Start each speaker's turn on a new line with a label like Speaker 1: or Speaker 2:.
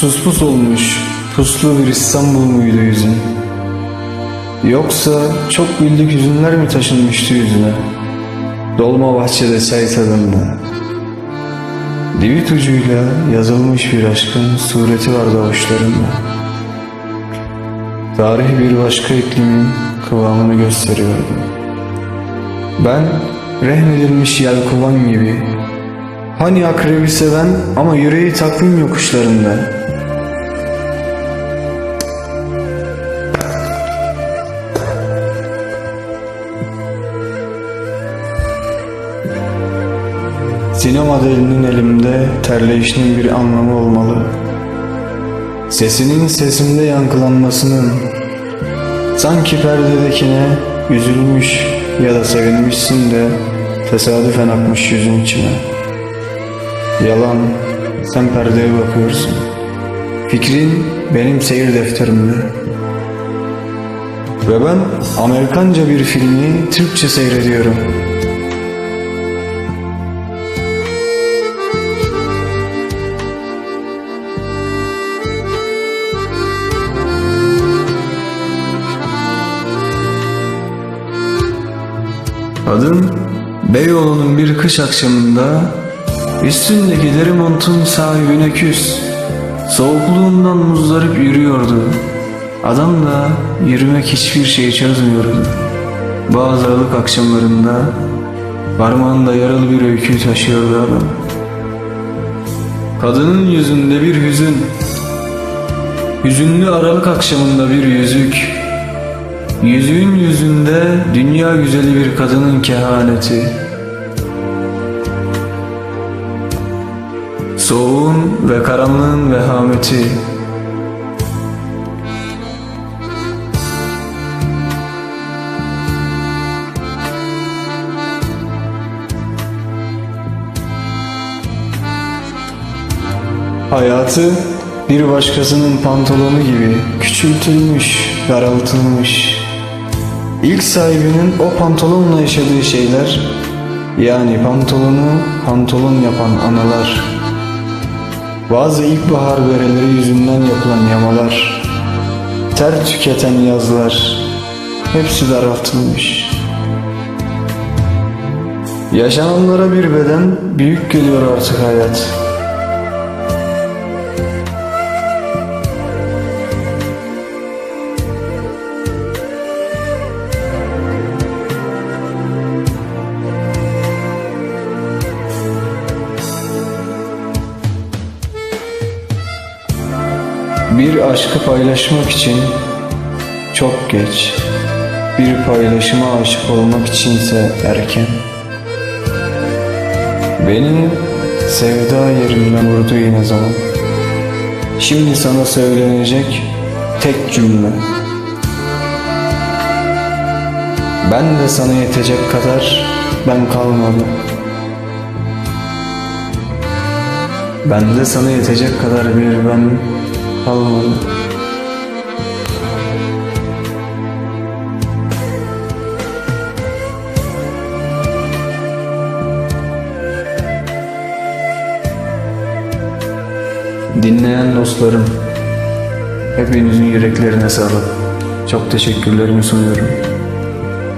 Speaker 1: Sus pus olmuş, puslu bir İstanbul muydu yüzün? Yoksa çok bildik hüzünler mi taşınmıştı yüzüne? Dolma bahçede çay tadında. Divit ucuyla yazılmış bir aşkın sureti vardı avuçlarında. Tarih bir başka iklimin kıvamını gösteriyordu. Ben rehnedilmiş yelkovan gibi Hani akrebi seven ama yüreği takvim yokuşlarında Sinema delinin elimde terleyişinin bir anlamı olmalı. Sesinin sesimde yankılanmasının sanki perdedekine üzülmüş ya da sevinmişsin de tesadüfen akmış yüzün içine. Yalan, sen perdeye bakıyorsun. Fikrin benim seyir defterimde. Ve ben Amerikanca bir filmi Türkçe seyrediyorum. Adım Beyoğlu'nun bir kış akşamında Üstündeki deri montun sahibine küs Soğukluğundan muzdarip yürüyordu. Adam da yürümek hiçbir şey çözmüyordu. Bazı aralık akşamlarında Parmağında yaralı bir öyküyü taşıyordu adam. Kadının yüzünde bir hüzün Hüzünlü aralık akşamında bir yüzük Yüzüğün yüzünde dünya güzeli bir kadının kehaneti Soğuğun ve karanlığın vehameti Hayatı bir başkasının pantolonu gibi küçültülmüş, daraltılmış. İlk sahibinin o pantolonla yaşadığı şeyler, yani pantolonu pantolon yapan anılar. Bazı ilkbahar bereleri yüzünden yapılan yamalar, ter tüketen yazlar, hepsi daraltılmış. Yaşananlara bir beden büyük geliyor artık hayat. Bir aşkı paylaşmak için çok geç. Bir paylaşıma aşık olmak içinse erken. Beni sevda yerimden vurdu yine zaman. Şimdi sana söylenecek tek cümle. Ben de sana yetecek kadar ben kalmadım. Ben de sana yetecek kadar bir ben kalmadı. Dinleyen dostlarım, hepinizin yüreklerine sağlık. Çok teşekkürlerimi sunuyorum.